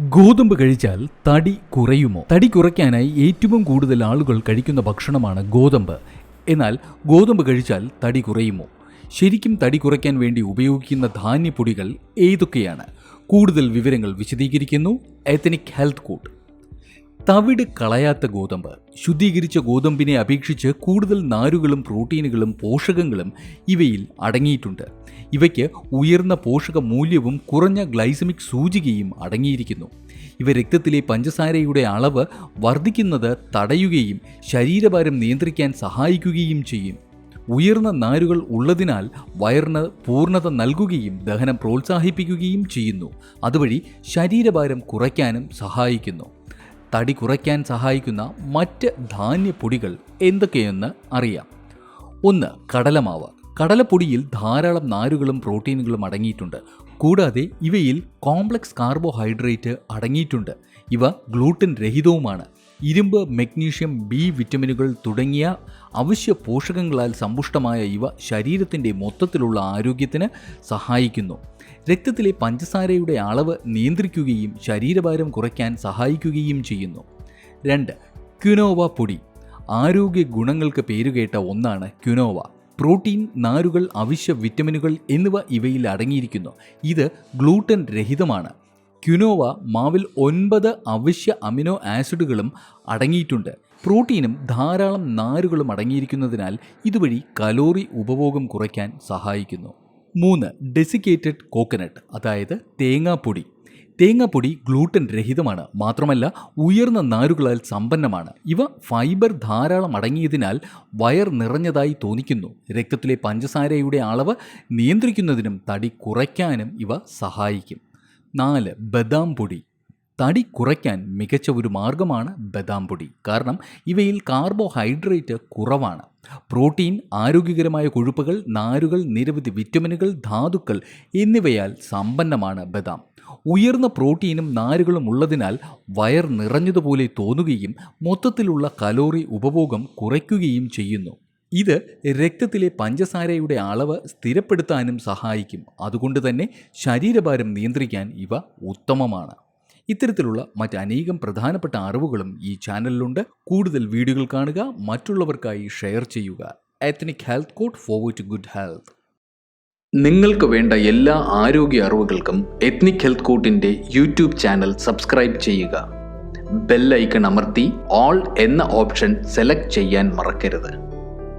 ഗോതമ്പ് കഴിച്ചാൽ തടി കുറയുമോ? തടി കുറയ്ക്കാനായി ഏറ്റവും കൂടുതൽ ആളുകൾ കഴിക്കുന്ന ഭക്ഷണമാണ് ഗോതമ്പ്. എന്നാൽ ഗോതമ്പ് കഴിച്ചാൽ തടി കുറയുമോ? ശരിക്കും തടി കുറയ്ക്കാൻ വേണ്ടി ഉപയോഗിക്കുന്ന ധാന്യപ്പൊടികൾ ഏതൊക്കെയാണ്? കൂടുതൽ വിവരങ്ങൾ വിശദീകരിക്കുന്നു. എത്തനിക് ഹെൽത്ത് കോഡ് തവിട് കളയാത്ത ഗോതമ്പ്. ശുദ്ധീകരിച്ച ഗോതമ്പിനെ അപേക്ഷിച്ച് കൂടുതൽ നാരുകളും പ്രോട്ടീനുകളും പോഷകങ്ങളും ഇവയിൽ അടങ്ങിയിട്ടുണ്ട്. ഇവയ്ക്ക് ഉയർന്ന പോഷക മൂല്യവും കുറഞ്ഞ ഗ്ലൈസമിക് സൂചികയും അടങ്ങിയിരിക്കുന്നു. ഇവ രക്തത്തിലെ പഞ്ചസാരയുടെ അളവ് വർദ്ധിക്കുന്നത് തടയുകയും ശരീരഭാരം നിയന്ത്രിക്കാൻ സഹായിക്കുകയും ചെയ്യും. ഉയർന്ന നാരുകൾ ഉള്ളതിനാൽ വയറിന് പൂർണത നൽകുകയും ദഹനം പ്രോത്സാഹിപ്പിക്കുകയും ചെയ്യുന്നു. അതുവഴി ശരീരഭാരം കുറയ്ക്കാനും സഹായിക്കുന്നു. തടി കുറയ്ക്കാൻ സഹായിക്കുന്ന മറ്റ് ധാന്യപ്പൊടികൾ എന്തൊക്കെയെന്ന് അറിയാം. ഒന്ന് കടലമാവ്. കടലപ്പൊടിയിൽ ധാരാളം നാരുകളും പ്രോട്ടീനുകളും അടങ്ങിയിട്ടുണ്ട്. കൂടാതെ ഇവയിൽ കോംപ്ലക്സ് കാർബോഹൈഡ്രേറ്റ് അടങ്ങിയിട്ടുണ്ട്. ഇവ ഗ്ലൂട്ടൻ രഹിതവുമാണ്. ഇരുമ്പ് മഗ്നീഷ്യം ബി വിറ്റമിനുകൾ തുടങ്ങിയ അവശ്യ പോഷകങ്ങളാൽ സമ്പുഷ്ടമായ ഇവ ശരീരത്തിന്റെ മൊത്തത്തിലുള്ള ആരോഗ്യത്തിന് സഹായിക്കുന്നു. രക്തത്തിലെ പഞ്ചസാരയുടെ അളവ് നിയന്ത്രിക്കുകയും ശരീരഭാരം കുറയ്ക്കാൻ സഹായിക്കുകയും ചെയ്യുന്നു. രണ്ട് ക്യുനോവ പൊടി. ആരോഗ്യ ഗുണങ്ങൾക്ക് പേരുകേട്ട ഒന്നാണ് ക്യുനോവ പ്രോട്ടീൻ നാരുകൾ അവശ്യ വിറ്റമിനുകൾ എന്നിവ ഇവയിൽ അടങ്ങിയിരിക്കുന്നു. ഇത് ഗ്ലൂട്ടൻ രഹിതമാണ്. ക്യുനോവ മാവിൽ ഒൻപത് അവശ്യ അമിനോ ആസിഡുകളും അടങ്ങിയിട്ടുണ്ട്. പ്രോട്ടീനും ധാരാളം നാരുകളും അടങ്ങിയിരിക്കുന്നതിനാൽ ഇതുവഴി കലോറി ഉപഭോഗം കുറയ്ക്കാൻ സഹായിക്കുന്നു. മൂന്ന് ഡെസിക്കേറ്റഡ് കോക്കനട്ട് അതായത് തേങ്ങാപ്പൊടി. തേങ്ങാപ്പൊടി ഗ്ലൂട്ടൻ രഹിതമാണ് മാത്രമല്ല ഉയർന്ന നാരുകളാൽ സമ്പന്നമാണ്. ഇവ ഫൈബർ ധാരാളം അടങ്ങിയതിനാൽ വയർ നിറഞ്ഞതായി തോന്നിക്കുന്നു. രക്തത്തിലെ പഞ്ചസാരയുടെ അളവ് നിയന്ത്രിക്കുന്നതിനും തടി കുറയ്ക്കാനും ഇവ സഹായിക്കും. നാല് ബദാം പൊടി. തടി കുറയ്ക്കാൻ മികച്ച ഒരു മാർഗമാണ് ബദാം പൊടി. കാരണം ഇവയിൽ കാർബോഹൈഡ്രേറ്റ് കുറവാണ്. പ്രോട്ടീൻ ആരോഗ്യകരമായ കൊഴുപ്പുകൾ നാരുകൾ നിരവധി വിറ്റമിനുകൾ ധാതുക്കൾ എന്നിവയാൽ സമ്പന്നമാണ് ബദാം. ഉയർന്ന പ്രോട്ടീനും നാരുകളും ഉള്ളതിനാൽ വയർ നിറഞ്ഞതുപോലെ തോന്നുകയും മൊത്തത്തിലുള്ള കലോറി ഉപഭോഗം കുറയ്ക്കുകയും ചെയ്യുന്നു. ഇത് രക്തത്തിലെ പഞ്ചസാരയുടെ അളവ് സ്ഥിരപ്പെടുത്താനും സഹായിക്കും. അതുകൊണ്ട് തന്നെ ശരീരഭാരം നിയന്ത്രിക്കാൻ ഇവ ഉത്തമമാണ്. ഇത്തരത്തിലുള്ള മറ്റനേകം പ്രധാനപ്പെട്ട അറിവുകളും ഈ ചാനലിലുണ്ട്. കൂടുതൽ വീഡിയോകൾ കാണുക മറ്റുള്ളവർക്കായി ഷെയർ ചെയ്യുക. Ethnic health code forward to good health നിങ്ങൾക്ക് വേണ്ട എല്ലാ ആരോഗ്യ അറിവുകൾക്കും എത്നിക് ഹെൽത്ത് കോട്ടിന്റെ യൂട്യൂബ് ചാനൽ സബ്സ്ക്രൈബ് ചെയ്യുക. ബെല്ലൈക്കൺ അമർത്തി ഓൾ എന്ന ഓപ്ഷൻ സെലക്ട് ചെയ്യാൻ മറക്കരുത്.